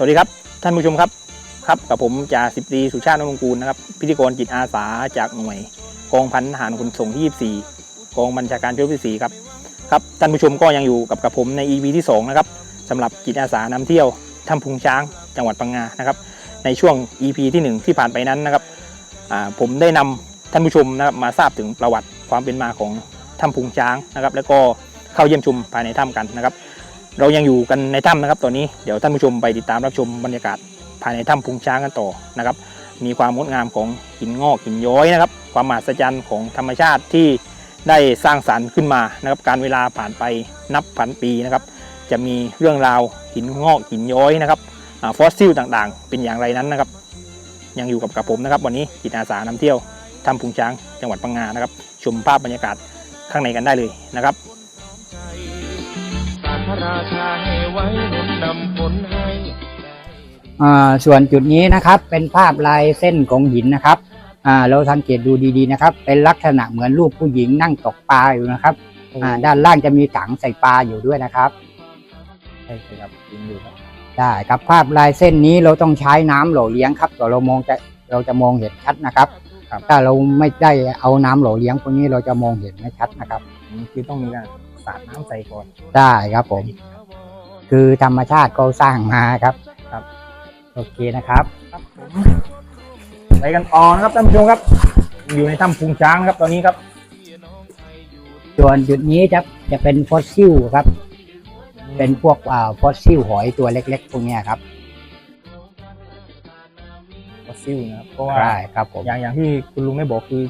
สวัสดีครับท่านผู้ชมครับครับกับผมจ่าสิบตรีสุชาตินรงกูลนะครับพิธีกรจิตอาสาจากหน่วย กองพันทหารขนส่งที่ 24 กองบัญชาการชุดที่4ครับครับท่านผู้ชมก็ยังอยู่กับกับผมใน EP ที่2นะครับสำหรับจิตอาสานำเที่ยวถ้ำพุงช้างจังหวัดพังงานะครับ ในช่วง EP ที่ 1 ที่ผ่านไปนั้นนะครับผมได้นำท่านผู้ชมนะครับมาทราบถึงประวัติความเป็นมาของถ้ำพุงช้างนะครับ แล้วก็เข้าเยี่ยมชมภายในถ้ำกันนะครับ เรายังอยู่กันในถ้ำนะครับตอนนี้เดี๋ยวท่านผู้ชมไปติดตามรับชมบรรยากาศภายในถ้ำพุงช้างกันต่อนะครับ มีความงดงามของหินงอกหินย้อยนะครับ ความมหัศจรรย์ของธรรมชาติที่ได้สร้างสรรค์ขึ้นมานะครับ การเวลาผ่านไปนับพันปีนะครับ จะมีเรื่องราวหินงอกหินย้อยนะครับอฟอสซิลต่างๆ เป็นอย่างไรนั้นนะครับ ยังอยู่กับกับผมนะครับ วันนี้จิตอาสานำเที่ยวถ้ำพุงช้างจังหวัดพังงานะครับ ชมภาพบรรยากาศข้างในกันได้เลยนะครับ พระราชาให้ไว้หนุนนำผลให้อ่าส่วนจุดนี้นะครับเป็นภาพลายเส้นของหินนะครับอ่าเราสังเกตดูดีๆนะครับ เป็นลักษณะเหมือนรูปผู้หญิงนั่งตกปลาอยู่นะครับอ่าด้านล่างจะมีถังใส่ปลาอยู่ด้วยนะครับใช่ครับยิงอยู่ครับได้ครับภาพลายเส้นนี้เราต้องใช้น้ำหล่อเลี้ยงครับเรามองจะเราจะมองเห็นชัดนะครับถ้าเราไม่ได้เอาน้ำหล่อเลี้ยงพวกนี้เราจะมองเห็นไม่ชัดนะครับอันนี้คือต้องมีการ สาดน้ำใส่ก่อนได้ครับผม คือธรรมชาติเขาสร้างมาครับ ครับ โอเคนะครับครับผมไปกันต่อนะครับท่านผู้ชมครับ อยู่ในถ้ำพุงช้างนะครับตอนนี้ครับ ส่วนจุดนี้จะจะเป็นฟอสซิลครับ เป็นพวกอ่าฟอสซิลหอยตัวเล็ก ๆ พวกเนี้ยครับฟอสซิลนะครับเพราะว่าใช่ครับผม อย่างอย่างที่คุณลุงได้บอกคือ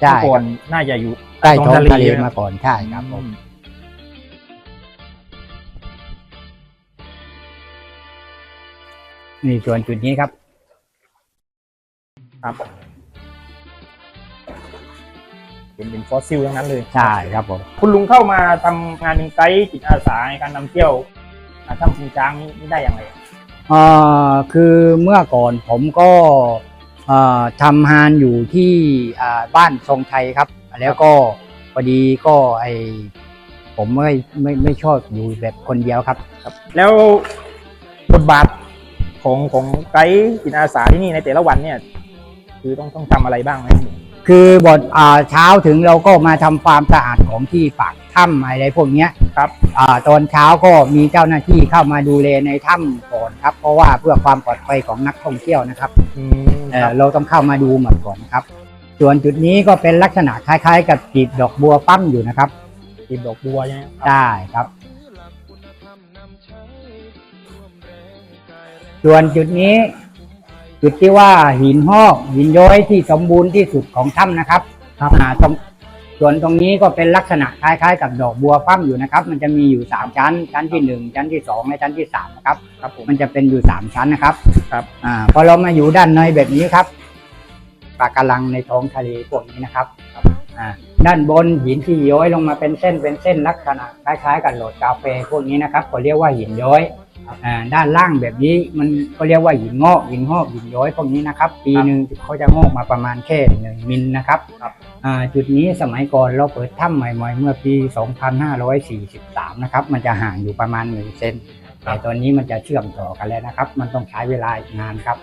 ใช่เมื่อก่อนน่าจะอยู่ ใต้ท้องทะเลนะมาก่อนใช่ครับผมนี่ส่วนจุดนี้ครับ ครับเป็นเป็นฟอสซิลทั้งนั้นเลย ใช่ครับผม คุณลุงเข้ามาทำงานเป็นไกด์จิตอาสาในการนำเที่ยวอ่าถ้ำพุงช้างนี่ได้อย่างไรเอ่อคือเมื่อก่อนผมก็เอ่อทำงานอยู่ที่อ่าบ้านทรงไทยครับ แล้วก็พอดีก็ไอผมไม่ไม่ไม่ชอบอยู่แบบคนเดียวครับ แล้วบทบาทของของไกด์จิตอาสาที่นี่ในแต่ละวันเนี่ย คือต้องต้องทำอะไรบ้างไหมคือบทอ่าเช้าถึงเราก็มาทำความสะอาดของที่ปากถ้ำอะไรพวกเนี้ยครับอ่าตอนเช้าก็มีเจ้าหน้าที่เข้ามาดูแลในถ้ำก่อนครับ เพราะว่าเพื่อความปลอดภัยของนักท่องเที่ยวนะครับอืมเอ่คอรับเราต้องเข้ามาดูหมดก่อนครับ ส่วนจุดนี้ก็เป็นลักษณะคล้ายๆ กับกีบดอกบัวปั้มอยู่นะครับติดดอกบัวใช่ไหมครับได้ครับ ส่วนจุดนี้ จุดที่ว่าหินหอกหินย้อยที่สมบูรณ์ที่สุดของถ้ำนะครับอ่าตรงส่วนตรงนี้ก็เป็นลักษณะคล้ายๆ กับดอกบัวปั้มอยู่นะครับ มันจะมีอยู่สามชั้น ชั้นที่หนึ่งชั้นที่สองและชั้นที่สามนะครับครับผมมันจะเป็นอยู่สามชั้นนะครับครับอ่าพอเรามาอยู่ด้านในแบบนี้ครับ ปลากระลังในท้องทะเลพวกนี้นะครับอ่าด้านบนหินที่ย้อยลงมาเป็นเส้นเป็นเส้นลักษณะคล้ายๆ กับโหลดกาแฟพวกนี้นะครับเขาเรียกว่าหินย้อยอ่าด้านล่างแบบนี้มันก็เรียกว่าหินงอกหินงอกหินย้อยพวกนี้นะครับ ปีหนึ่งเขาจะงอกมาประมาณแค่หนึ่งมิลนะครับครับอ่าจุดนี้สมัยก่อนเราเปิดถ้ำใหม่ๆเมื่อปี 2543 นะครับ มันจะห่างอยู่ประมาณหนึ่งเซน แต่ตอนนี้มันจะเชื่อมต่อกันแล้วนะครับ มันต้องใช้เวลาอีกนานครับ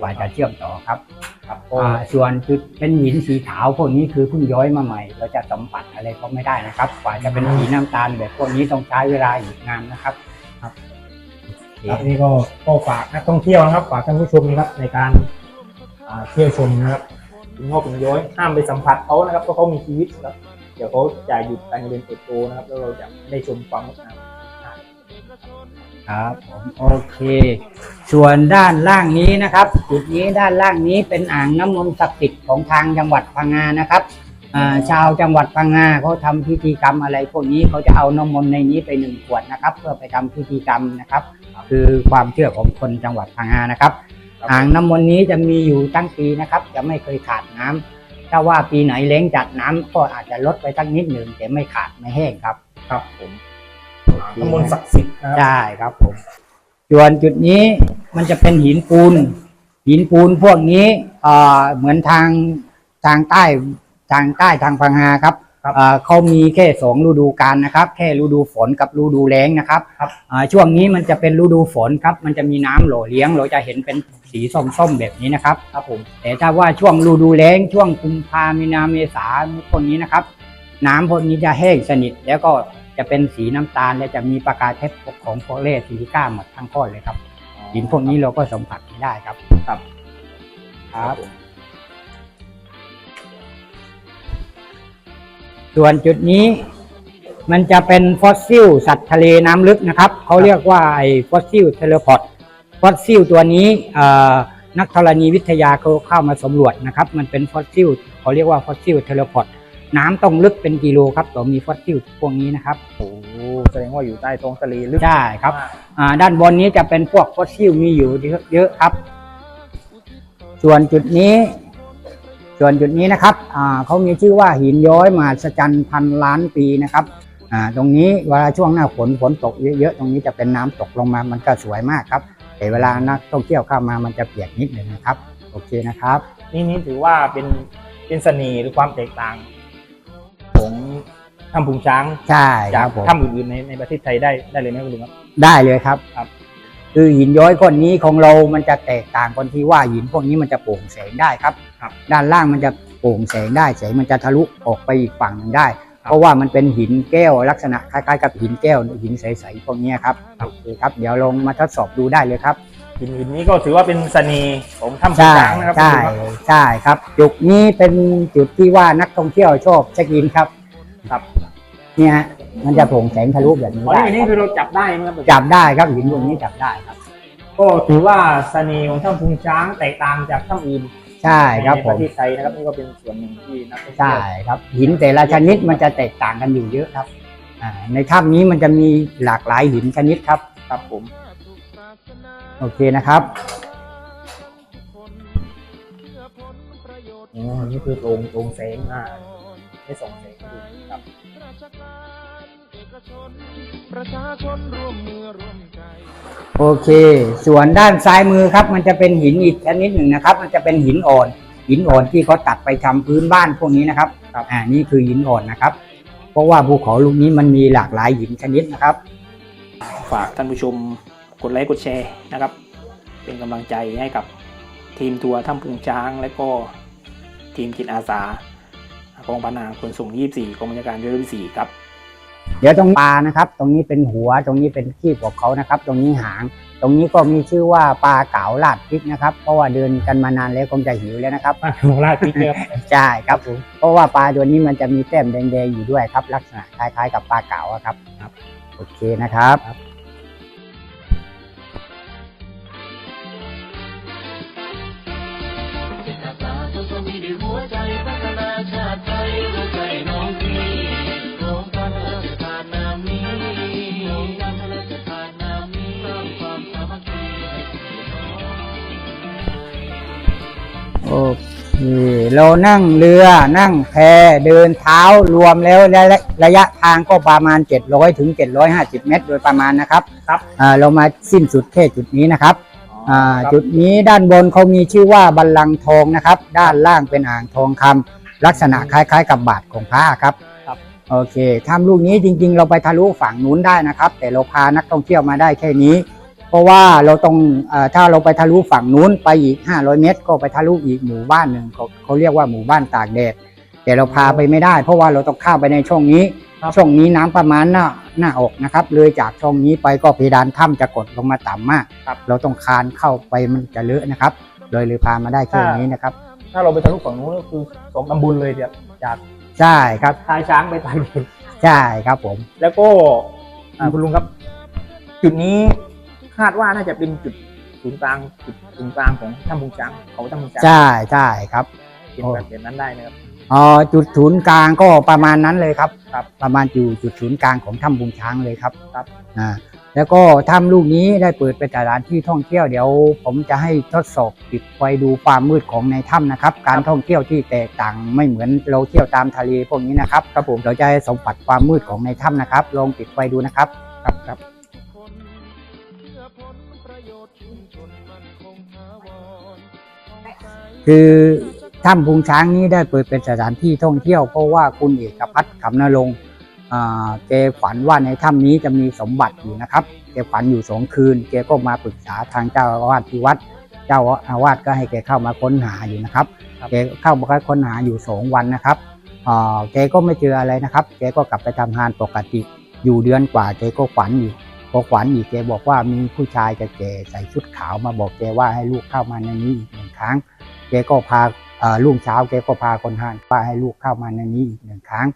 กว่าจะเชื่อมต่อครับครับอ่าส่วนจุดเป็นหินสีขาวพวกนี้คือเพิ่งย้อยมาใหม่ เราจะสัมผัสอะไรก็ไม่ได้นะครับ กว่าจะเป็นสีน้ำตาลแบบพวกนี้ต้องใช้เวลาอีกนานนะครับครับนี่ก็ก็ฝากนักท่องเที่ยวนะครับ ฝากท่านผู้ชมนะครับในการอ่าเที่ยวชมนะครับหินงอกหินย้อยห้ามไปสัมผัสเขานะครับเพราะเขามีชีวิตนะครับเดี๋ยวเขาจะหยุดการเจริญเติบโตนะครับแล้วเราจะไม่ได้ชมความงดงาม ครับผมโอเค ส่วนด้านล่างนี้นะครับ จุดนี้ด้านล่างนี้เป็นอ่างน้ำมนต์ศักดิ์สิทธิ์ของทางจังหวัดพังงานะครับอ่าชาวจังหวัดพังงาเขาทำพิธีกรรมอะไรพวกนี้เขาจะเอาน้ำมนต์ในนี้ไปหนึ่งขวดนะครับ เพื่อไปทำพิธีกรรมนะครับ คือความเชื่อของคนจังหวัดพังงานะครับ อ่างน้ำมนต์นี้จะมีอยู่ตั้งปีนะครับ จะไม่เคยขาดน้ำถ้าว่าปีไหนเล้งจัดน้ำก็อาจจะลดไปสักนิดหนึ่งแต่ไม่ขาดไม่แห้งครับ ครับผม น้ำมนต์ศักดิ์สิทธิ์นะครับใช่ครับผมส่วนจุดนี้มันจะเป็นหินปูน หินปูนพวกนี้เอ่อเหมือนทางทางใต้ทางใต้ทางพังงาครับครับอ่าเขามีแค่สองฤดูกาลนะครับ แค่ฤดูฝนกับฤดูแล้งนะครับครับอ่าช่วงนี้มันจะเป็นฤดูฝนครับ มันจะมีน้ำหล่อเลี้ยง เราจะเห็นเป็นสีส้มๆแบบนี้นะครับครับผมแต่ถ้าว่าช่วงฤดูแล้งช่วงกุมภามีนาเมษาพวกนี้นะครับ น้ำพวกนี้จะแห้งสนิทแล้วก็ จะเป็นสีน้ำตาลและจะมีประกายเพชรของโฟเลสซิลิก้าหมดทั้งก้อนเลยครับหินพวกนี้เราก็สัมผัสไม่ได้ครับ ครับ ครับ ส่วนจุดนี้ มันจะเป็นฟอสซิล สัตว์ทะเลน้ำลึกนะครับ เขาเรียกว่าไอ้ฟอสซิลเทเลพอดฟอสซิลตัวนี้เอ่อนักธรณีวิทยาเขาเข้ามาสำรวจนะครับ มันเป็นฟอสซิลเขาเรียกว่าฟอสซิลเทเลพอด น้ำต้องลึกเป็นกิโลครับต่อมีฟอสซิลพวกนี้นะครับโอ้โหแสดงว่าอยู่ใต้ท้องทะเลลึกใช่ครับมากอ่าด้านบนนี้จะเป็นพวกฟอสซิลมีอยู่เยอะเยอะครับ ส่วนจุดนี้ ส่วนจุดนี้นะครับอ่าเขามีชื่อว่าหินย้อยมหัศจรรย์พันล้านปีนะครับอ่าตรงนี้เวลาช่วงหน้าฝนฝนตกเยอะๆตรงนี้จะเป็นน้ำตกลงมามันก็สวยมากครับ แต่เวลานักท่องเที่ยวเข้ามามันจะเปียกนิดหนึ่งนะครับ โอเคนะครับ นี่นี่ถือว่าเป็นเป็นเสน่ห์หรือความแตกต่างของ ถ้ำพุงช้างใช่คจากรับผมถ้ำอื่นๆในในประเทศไทยได้ได้เลยไหมคุณลุงครับ ได้เลยครับ ครับ คือหินย้อยก้อนนี้ของเรามันจะแตกต่างกันที่ว่าหินพวกนี้มันจะโปร่งแสงได้ครับ ครับ ด้านล่างมันจะโปร่งแสงได้แสงมันจะทะลุออกไปอีกฝั่งหนึ่งได้ เพราะว่ามันเป็นหินแก้วลักษณะคล้ายๆกับหินแก้วหินใสๆพวกนี้ครับโอเคครับเดี๋ยวลองมาทดสอบดูได้เลยครับ หินหินนี้ก็ถือว่าเป็นเสน่ห์ของถ้ำพุงใช่ช้างนะครับใช่คุณลุงครับใช่ครับ จุดนี้เป็นจุดที่ว่านักท่องเที่ยวชอบเช็คอินครับ ครับเนี่ยฮะมันจะโปร่งแสงทะลุแบบนี้อ๋อได้นี่นี่ครับคือเราจับได้ไหมครับจับได้ครับหินพวกนี้จับได้ครับ ก็ถือว่าเสน่ห์ของถ้ำพุงช้างแตกต่างจากถ้ำอื่นใช่ครับในผประมเทศไทยนะครับนี่ก็เป็นส่วนหนึ่งที่นักท่องเที่ใช่ยวครับ หินแต่ละชนิดมันจะแตกต่างกันอยู่เยอะครับอ่าในถ้ำนี้มันจะมีหลากหลายหินชนิดครับ ครับผม โอเคนะครับ อ๋อนี่คือโรงโรงแสงอ่า ให้ส่องแสงให้ดูครับประชาชนร่วมมือร่วมใจโอเค ส่วนด้านซ้ายมือครับ มันจะเป็นหินอีกชนิดหนึ่งนะครับ มันจะเป็นหินอ่อน หินอ่อนที่เขาตัดไปทำพื้นบ้านพวกนี้นะครับครับอ่านี่คือหินอ่อนนะครับ เพราะว่าภูเขาลูกนี้มันมีหลากหลายหินชนิดนะครับ ฝากท่านผู้ชมกดไลค์กดแชร์นะครับ เป็นกำลังใจให้กับทีมทัวร์ถ้ำพุงช้างและก็ทีมจิตอาสา กองพันทหารขนส่ง 24กองบัญชาการเรือที่4ครับ เดี๋ยวตรงปลานะครับ ตรงนี้เป็นหัวตรงนี้เป็นขี้ของเขานะครับ ตรงนี้หาง ตรงนี้ก็มีชื่อว่าปลาเก๋าลาดพริกนะครับ เพราะว่าเดินกันมานานแล้วคงจะหิวแล้วนะครับ ลงลาดพริกนะครับ ใช่ครับผมเพราะว่าปลาตัวนี้มันจะมีแต้มแดงๆอยู่ด้วยครับ ลักษณะคล้ายๆ กับปลาเก๋าอะครับครับโอเคนะครับ โอเคเรานั่งเรือนั่งแพเดินเท้ารวมแล้วระยะระยะทางก็ประมาณ 700ถึง750 เมตร โดยประมาณนะครับครับอ่าเรามาสิ้นสุดแค่จุดนี้นะครับอ่าครับจุดนี้ด้านบนเขามีชื่อว่าบัลลังก์ทองนะครับ ด้านล่างเป็นอ่างทองคำลักษณะคล้ายๆกับบาทของพระครับครับ โอเคถ้ำลูกนี้จริงๆ เราไปทะลุฝั่งนู้นได้นะครับ แต่เราพานักท่องเที่ยวมาได้แค่นี้ เพราะว่าเราต้องเออถ้าเราไปทะลุฝั่งนู้นไปอีก 500 เมตร ก็ไปทะลุอีกหมู่บ้านหนึ่งเขาเขาเรียกว่าหมู่บ้านตากแดดแต่เราพาไปไม่ได้ เพราะว่าเราต้องเข้าไปในช่องนี้ครับช่องนี้น้ำประมาณหน้าหน้าอกนะครับ เลยจากช่องนี้ไปก็เพดานถ้ำจะกดลงมาต่ำมากครับเราต้องคานเข้าไปมันจะเลอะนะครับ เลยเลยพามาได้แค่นี้นะครับ ถ้าเราไปทะลุฝั่งนู้นก็คือสมตำบุญเลยเดียวจากใช่ครับท้ายช้างไปตายเด็นใช่ครับผม แล้วก็อ่าคุณลุงครับ จุดนี้ คาดว่าน่าจะเป็นจุดศูนย์กลางจุดศูนย์กลางของถ้ำพุงช้างเขาถ้ำพุงช้างใช่ใช่ครับเป็นแบบแบบนั้นได้นะครับอ๋อจุดศูนย์กลางก็ประมาณนั้นเลยครับ ครับ ประมาณอยู่จุดศูนย์กลางของถ้ำบุงช้างเลยครับครับอ่าแล้วก็ถ้ำลูกนี้ได้เปิดเป็นสถานที่ท่องเที่ยวเดี๋ยว ผมจะให้ทดสอบปิดไฟดูความมืดของในถ้ำนะครับ การท่องเที่ยวที่แตกต่างไม่เหมือนเราเที่ยวตามทะเลพวกนี้นะครับครับผมเราจะให้สัมผัสความมืดของในถ้ำนะครับ ลองปิดไฟดูนะครับครับครับ คงถาวรคือถ้ำพุงช้างนี้ได้เปิดเป็นสถานที่ท่องเที่ยวเพราะว่าคุณเอกพัฒน์คำนรงค์อ่าแกฝันว่าในถ้ำนี้จะมีสมบัติอยู่นะครับแกฝันอยู่สองคืนแกก็มาปรึกษาทางเจ้าอาวาสที่วัด เจ้าอาวาสก็ให้แกเข้ามาค้นหาอยู่นะครับครับแกเข้ามาค้นหาอยู่สองวันนะครับอ่าแกก็ไม่เจออะไรนะครับ แกก็กลับไปทำงานปกติ อยู่เดือนกว่าแกก็ฝันอีกพอฝันอีกแกบอกว่ามีผู้ชายแก่ๆใส่ชุดขาวมาบอกแกว่าให้ลูกเข้ามาในนี้อีกหนึ่งครั้ง แกก็พาเอ่อรุ่งเช้าแกก็พาคนหานว่าให้ลูกเข้ามาในนี้อีกหนึ่งครั้ง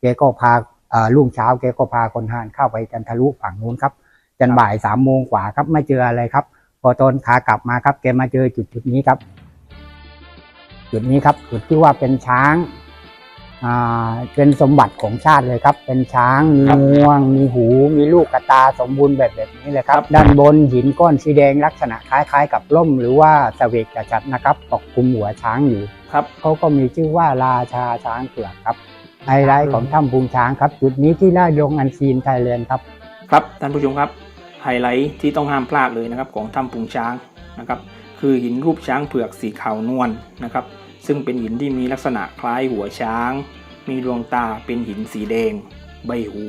แกก็พาเอ่อรุ่งเช้าแกก็พาคนหานเข้าไปจันทรุฝั่งนู้นครับจนบ่ายสามโมงกว่าครับไม่เจออะไรครับ พอตอนขากลับมาครับ แกมาเจอจุดจุดนี้ครับ จุดนี้ครับจุดที่ว่าเป็นช้างอ่า เป็นสมบัติของชาติเลยครับ เป็นช้าง มีครับงวง มีหู มีลูกกระตาสมบูรณ์แบบแบบนี้เลยครับครับด้านบนหินก้อนสีแดงลักษณะคล้ายๆ กับร่ม หรือว่าสเวกกระจัดนะครับปกคลุมหัวช้างอยู่ครับเขาก็มีชื่อว่าราชาช้างเผือกครับไฮไลท์ของถ้ำพุงช้างครับ จุดนี้ที่ได้ลงอันซีนไทยแลนด์ครับครับท่านผู้ชมครับไฮไลท์ที่ต้องห้ามพลาดเลยนะครับของถ้ำพุงช้างนะครับคือหินรูปช้างเผือกสีขาวนวลนะครับ ซึ่งเป็นหินที่มีลักษณะคล้ายหัวช้าง มีดวงตาเป็นหินสีแดง ใบหู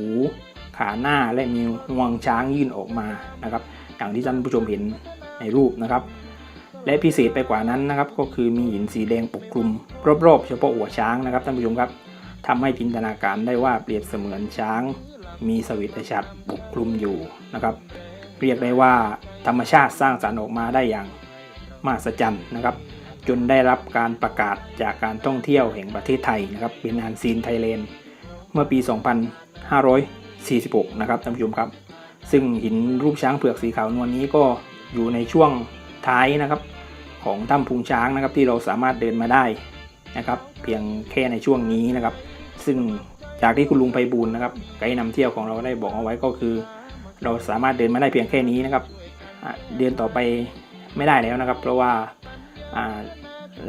ขาหน้าและมีงวงช้างยื่นออกมานะครับอย่างที่ท่านผู้ชมเห็นในรูปนะครับ และพิเศษไปกว่านั้นนะครับ ก็คือมีหินสีแดงปกคลุม รอบๆ เฉพาะหัวช้างนะครับท่านผู้ชมครับทำให้จินตนาการได้ว่าเปรียบเสมือนช้าง มีสวิตชัดปกคลุมอยู่นะครับ เรียกได้ว่าธรรมชาติสร้างสรรค์ออกมาได้อย่างมหัศจรรย์นะครับ จนได้รับการประกาศจากการท่องเที่ยวแห่งประเทศไทยนะครับเป็นอันซีนไทยแลนด์เมื่อปี 2546 นะครับท่านผู้ชมครับ ซึ่งหินรูปช้างเผือกสีขาวนวลนี้ก็อยู่ในช่วงท้ายนะครับ ของถ้ำพุงช้างนะครับที่เราสามารถเดินมาได้นะครับ เพียงแค่ในช่วงนี้นะครับ ซึ่งจากที่คุณลุงไพบูลนะครับไกด์นำเที่ยวของเราได้บอกเอาไว้ก็คือ เราสามารถเดินมาได้เพียงแค่นี้นะครับเดินต่อไปไม่ได้แล้วนะครับ เพราะว่า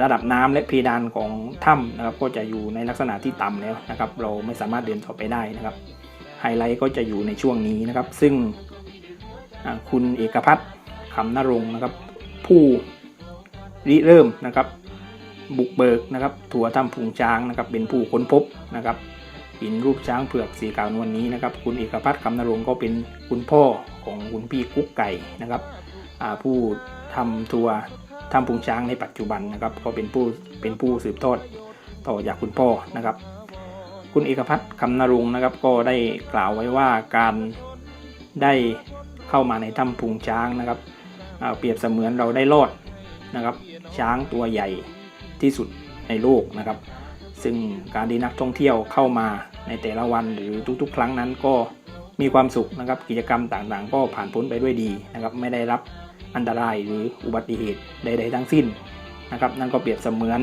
ระดับน้ำและเพดานของถ้ำนะครับก็จะอยู่ในลักษณะที่ต่ำแล้วนะครับ เราไม่สามารถเดินต่อไปได้นะครับ ไฮไลท์ก็จะอยู่ในช่วงนี้นะครับ ซึ่งคุณเอกพัฒน์คำนรงค์นะครับ ผู้ริเริ่มนะครับ บุกเบิกนะครับถั่วถ้ำพุงช้างนะครับ เป็นผู้ค้นพบนะครับหินรูปช้างเผือกสีขาวนวลนนี้นะครับ คุณเอกพัฒน์คำนรงค์ก็เป็นคุณพ่อของคุณพี่กุ๊กไก่นะครับผู้ทำทัวร์ ถ้ำพุงช้างในปัจจุบันนะครับก็เป็นผู้เป็นผู้สืบทอดต่อจากคุณพ่อนะครับ คุณเอกพัฒน์คำนรงค์นะครับก็ได้กล่าวไว้ว่าการได้เข้ามาในถ้ำพุงช้างนะครับเปรียบเสมือนเราได้รอดนะครับ ช้างตัวใหญ่ที่สุดในโลกนะครับ ซึ่งการที่นักท่องเที่ยวเข้ามาในแต่ละวันหรือทุกๆ ครั้งนั้นก็มีความสุขนะครับ กิจกรรมต่างๆ ก็ผ่านพ้นไปด้วยดีนะครับ ไม่ได้รับ อันตรายหรืออุบัติเหตุใด ๆ ทั้งสิ้นนะครับ นั่นก็เปรียบเสมือน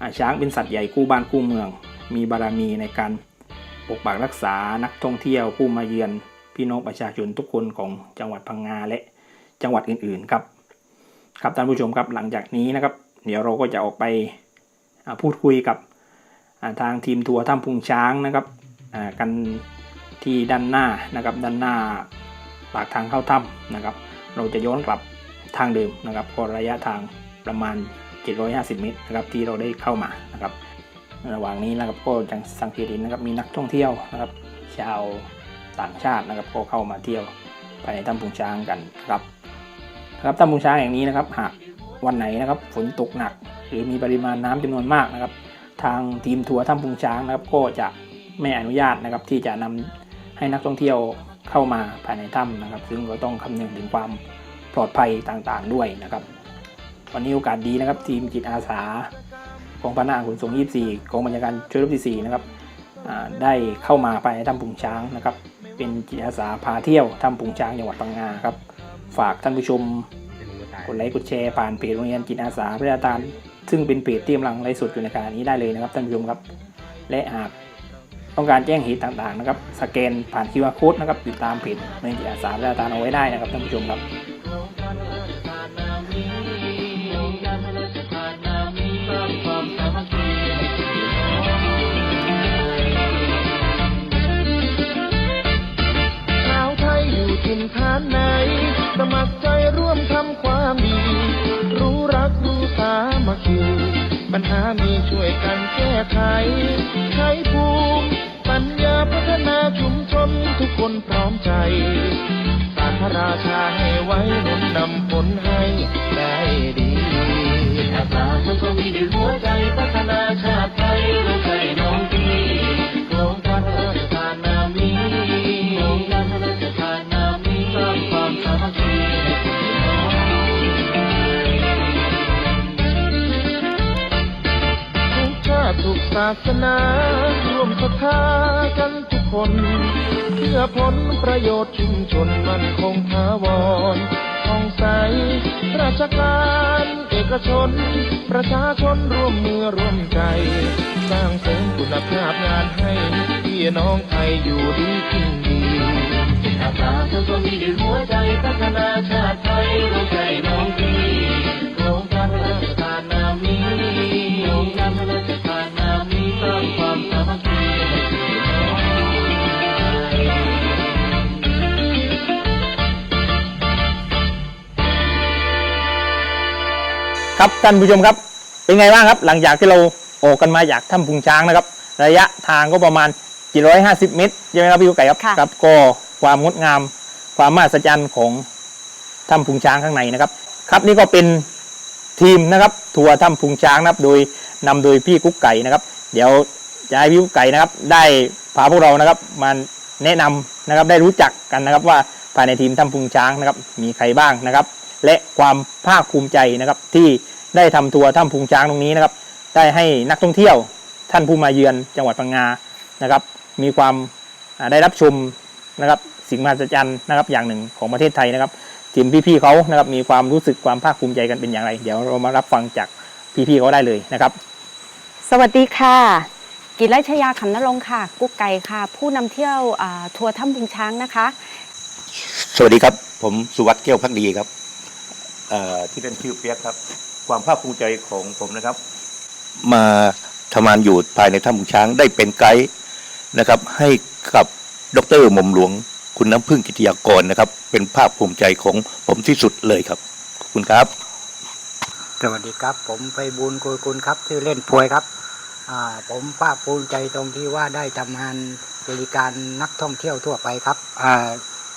อช้างเป็นสัตว์ใหญ่คู่บ้านคู่เมือง มีบารมีในการปกปักรักษานักท่องเที่ยวผู้มาเยือนพี่น้องประชาชนทุกคนของจังหวัดพังงาและจังหวัดอื่นๆครับ ครับท่านผู้ชมครับหลังจากนี้นะครับ เดี๋ยวเราก็จะออกไปพูดคุยกับทางทีมทัวร์ถ้ำพุงช้างนะครับกันที่ด้านหน้านะครับด้านหน้าปากทางเข้าถ้ำนะครับ เราจะย้อนกลับทางเดิมนะครับก็ระยะทางประมาณ 750 เมตรนะครับที่เราได้เข้ามานะครับระหว่างนี้นะครับก็ยังสังเกตเห็นนะครับมีนักท่องเที่ยวนะครับ ชาวต่างชาตินะครับก็เข้ามาเที่ยวภายในถ้ำพุงช้างกันครับครับถ้ำพุงช้างแห่งนี้นะครับ หากวันไหนนะครับฝนตกหนัก หรือมีปริมาณน้ำจำนวนมากนะครับ ทางทีมทัวร์ถ้ำพุงช้างนะครับ ก็จะไม่อนุญาตนะครับที่จะนำให้นักท่องเที่ยว เข้ามาภายในถ้ำนะครับ ซึ่งก็ต้องคำนึงถึงความปลอดภัยต่างๆด้วยนะครับ วันนี้โอกาสดีนะครับ ทีมจิตอาสาของพนักงานขนส่ง24กองบัญชาการช่วยรบที่4นะครับได้เข้ามาภายในถ้ำพุงช้างนะครับ เป็นจิตอาสาพาเที่ยวถ้ำพุงช้างจังหวัดพังงาครับ ฝากท่านผู้ชมกดไลค์กดแชร์ผ่านเพจโรงเรียนจิตอาสาพระอาจารย์ซึ่งเป็นเพจที่กำลังไลฟ์สดอยู่ในขณะนี้ได้เลยนะครับท่านผู้ชมครับ และหาก ต้องการแจ้งเหตุต่างๆนะครับสแกนผ่าน QR code นะครับติดตามเพจโรงเรียนจิตอาสาพระอาจารย์เอาไว้ได้นะครับท่านผู้ชมครับชาวไทยอยู่ถิ่นฐานไหนสมัครใจร่วมท มีช่วยกันแก้ไข ใช้ภูมิปัญญาพัฒนาชุมชนทุกคนพร้อมใจศาสตราชาให้ไว้หนุนนำผลให้ได้ดี สนาร่วมศรัทธากันทุกคน เพื่อผลประโยชน์ชุมชนมันคงถาวรท่องใส ราชการเอกชน ประชาชนร่วมมือร่วมใจ สร้างเสริมคุณภาพงานให้พี่น้องไทยอยู่ดีกินดีอาสาทุกคนมีด้วยหัวใจพัฒนาชา ครับท่านผู้ชมครับ เป็นไงบ้างครับ หลังจากที่เราออกกันมาจากถ้ำพุงช้างนะครับ ระยะทางก็ประมาณ450 เมตรใช่ไหมครับพี่กุ๊กไก่ครับค่ะ ครับ ก็ความงดงาม ความมหัศจรรย์ของถ้ำพุงช้างข้างในนะครับ ครับนี่ก็เป็นทีมนะครับทัวร์ถ้ำพุงช้างนะครับ โดยนำโดยพี่กุ๊กไก่นะครับ เดี๋ยวจะให้พี่กุ๊กไก่นะครับ ได้พาพวกเรานะครับมาแนะนำนะครับ ได้รู้จักกันนะครับว่าภายในทีมถ้ำพุงช้างนะครับ มีใครบ้างนะครับ และความภาคภูมิใจนะครับที่ ได้ทำทัวร์ถ้ำพุงช้างตรงนี้นะครับ ได้ให้นักท่องเที่ยวท่านผู้มาเยือนจังหวัดพังงานะครับ มีความอ่าได้รับชมนะครับสิ่งมหัศจรรย์นะครับอย่างหนึ่งของประเทศไทยนะครับทีมพี่ๆเขานะครับมีความรู้สึกความภาคภูมิใจกันเป็นอย่างไร เดี๋ยวเรามารับฟังจากพี่ๆเขาได้เลยนะครับ สวัสดีค่ะกิรัชยาขำนรงค์ค่ะ กุ๊กไก่ค่ะ ผู้นำเที่ยวอ่าทัวร์ถ้ำพุงช้างนะคะ สวัสดีครับ ผมสุวัสด์แก้วพักดีครับเอ่อที่เป็นชื่อเปียกครับ ความภาคภูมิใจของผมนะครับ มาทำงานอยู่ภายในถ้ำพุงช้างได้เป็นไกด์นะครับ ให้กับดรหม่อมหลวง คุณน้ำพึ่งกิติยากรนะครับ เป็นภาคภูมิใจของผมที่สุดเลยครับขอบคุณครับ สวัสดีครับ ผมไพบูลย์โกยกุลครับชื่อเล่นพวยครับอ่าผมภาคภูมิใจตรงที่ว่าได้ทำงานบริการนักท่องเที่ยวทั่วไปครับอ่า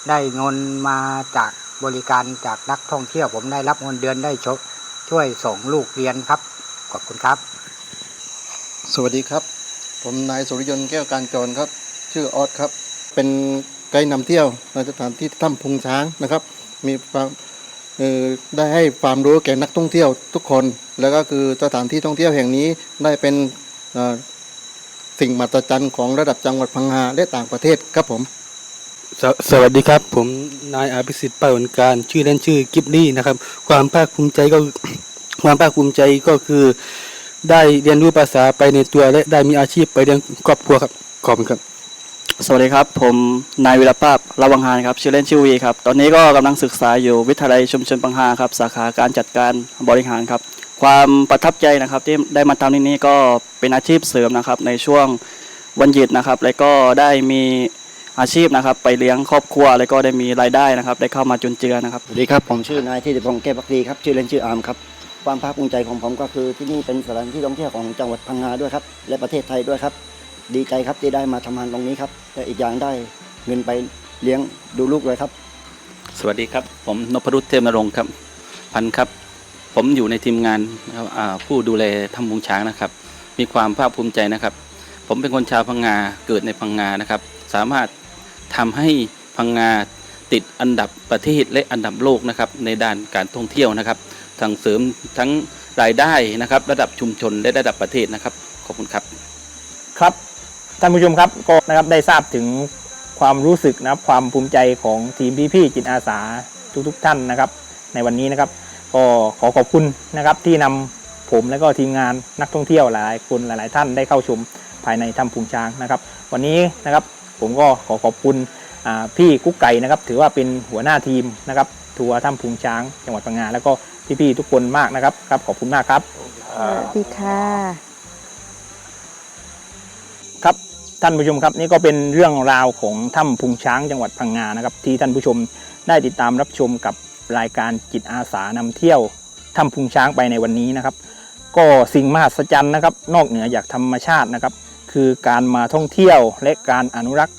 ได้เงินมาจากบริการจากนักท่องเที่ยว ผมได้รับเงินเดือนได้ชด ช่วยส่งลูกเรียนครับ ขอบคุณครับ สวัสดีครับ ผมนายสุริยนต์แก้วการจรครับ ชื่อออสครับ เป็นไกด์นำเที่ยวในสถานที่ถ้ำพุงช้างนะครับ มีความได้ให้ความรู้แก่นักท่องเที่ยวทุกคน แล้วก็คือสถานที่ท่องเที่ยวแห่งนี้ได้เป็นสิ่งมหัศจรรย์ของระดับจังหวัดพังงาและต่างประเทศครับผม สวสวัสดีครับ ผมนายอภิสิทธิ์ป้าหวนการ ชื่อเล่นชื่อกิบลี่นะครับ ความภาคภูมิใจก็ความภาคภูมิใจก็คือ ได้เรียนรู้ภาษาไปในตัวและได้มีอาชีพไปเลี้ยงครอบครัวครับขอบคุณครับ สวัสดีครับ ผมนายวิรภาพระวังหานครับชื่อเล่นชื่อวีครับ ตอนนี้ก็กำลังศึกษาอยู่วิทยาลัยชุมชนปังหาครับ สาขาการจัดการบริหารครับ ความประทับใจนะครับที่ได้มาทำที่นี่ก็เป็นอาชีพเสริมนะครับในช่วงวันหยุดนะครับ แล้วก็ได้มี อาชีพนะครับ ไปเลี้ยงครอบครัวแล้วก็ได้มีรายได้นะครับ ได้เข้ามาจุนเจือนะครับ สวัสดีครับ ผมชื่อนายที่ติพงศ์แก้วพักดีครับ ชื่อเล่นชื่ออาร์มครับ ความภาคภูมิใจของผมก็คือที่นี่เป็นสถานที่ท่องเที่ยวของจังหวัดพังงาด้วยครับ และประเทศไทยด้วยครับ ดีใจครับที่ได้มาทำงานตรงนี้ครับและอีกอย่างได้เงินไปเลี้ยงดูลูกเลยครับ สวัสดีครับ ผมนพรุษเทพนรงค์ครับ พันครับ ผมอยู่ในทีมงานนะครับอ่าผู้ดูแลถ้ำพุงช้างนะครับ มีความภาคภูมิใจนะครับ ผมเป็นคนชาวพังงาเกิดในพังงานะครับ สามารถ ทำให้พังงาติดอันดับประเทศและอันดับโลกนะครับในด้านการท่องเที่ยวนะครับทั้งเสริมทั้งรายได้นะครับ ระดับชุมชนและระดับประเทศนะครับ ขอบคุณครับ ครับท่านผู้ชมครับก็นะครับได้ทราบถึงความรู้สึกนะครับความภูมิใจของทีมพี่ๆจิตอาสาทุกๆท่านนะครับ ในวันนี้นะครับ ก็ขอขอบคุณนะครับที่นำผมและก็ทีมงานนักท่องเที่ยวหลายๆคนหลาย ๆ ท่านได้เข้าชมภายในถ้ำพุงช้างนะครับ วันนี้นะครับ ผมก็ขอขอบคุณอ่าพี่กุ๊กไก่นะครับถือว่าเป็นหัวหน้าทีมนะครับทัวร์ถ้ำพุงช้างจังหวัดพังงาแล้วก็พี่ๆทุกคนมากนะครับครับขอบคุณมากครับสวัสดีค่ะครับท่านผู้ชมครับ นี่ก็เป็นเรื่องราวของถ้ำพุงช้างจังหวัดพังงานะครับที่ท่านผู้ชมได้ติดตามรับชมกับรายการจิตอาสานำเที่ยวถ้ำพุงช้างไปในวันนี้นะครับ ก็สิ่งมหัศจรรย์นะครับ นอกเหนือจากธรรมชาตินะครับ คือการมาท่องเที่ยวและการอนุรักษ์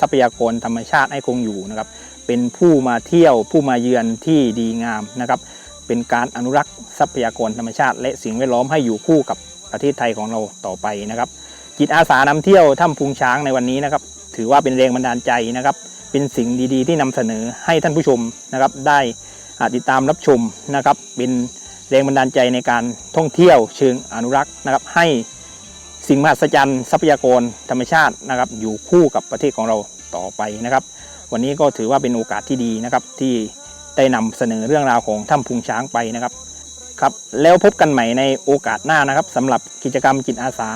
ทรัพยากรธรรมชาติให้คงอยู่นะครับ เป็นผู้มาเที่ยวผู้มาเยือนที่ดีงามนะครับ เป็นการอนุรักษ์ทรัพยากรธรรมชาติ และสิ่งแวดล้อมให้อยู่คู่กับประเทศไทยของเราต่อไปนะครับ จิตอาสานำเที่ยวถ้ำพุงช้างในวันนี้นะครับ ถือว่าเป็นแรงบันดาลใจนะครับ เป็นสิ่งดีๆ ที่นำเสนอให้ท่านผู้ชมนะครับ ได้ติดตามรับชมนะครับ เป็นแรงบันดาลใจในการท่องเที่ยวเชิงอนุรักษ์นะครับให้ สิ่งมหัศจรรย์ทรัพยากรธรรมชาตินะครับ อยู่คู่กับประเทศของเราต่อไปนะครับ วันนี้ก็ถือว่าเป็นโอกาสที่ดีนะครับ ที่ได้นำเสนอเรื่องราวของถ้ำพุงช้างไปนะครับครับแล้วพบกันใหม่ในโอกาสหน้านะครับสำหรับกิจกรรมจิตอาสา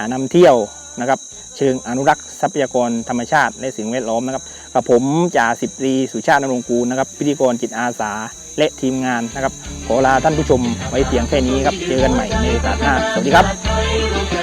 านำเที่ยวนะครับ เชิงอนุรักษ์ทรัพยากรธรรมชาติและสิ่งแวดล้อมนะครับกับผมจ่าสิบตรีสุชาตินรงค์กูลนะครับพิธีกรจิตอาสาและทีมงานนะครับ ขอลาท่านผู้ชมไว้เพียงแค่นี้ครับ เจอกันใหม่ในโอกาสหน้า สวัสดีครับ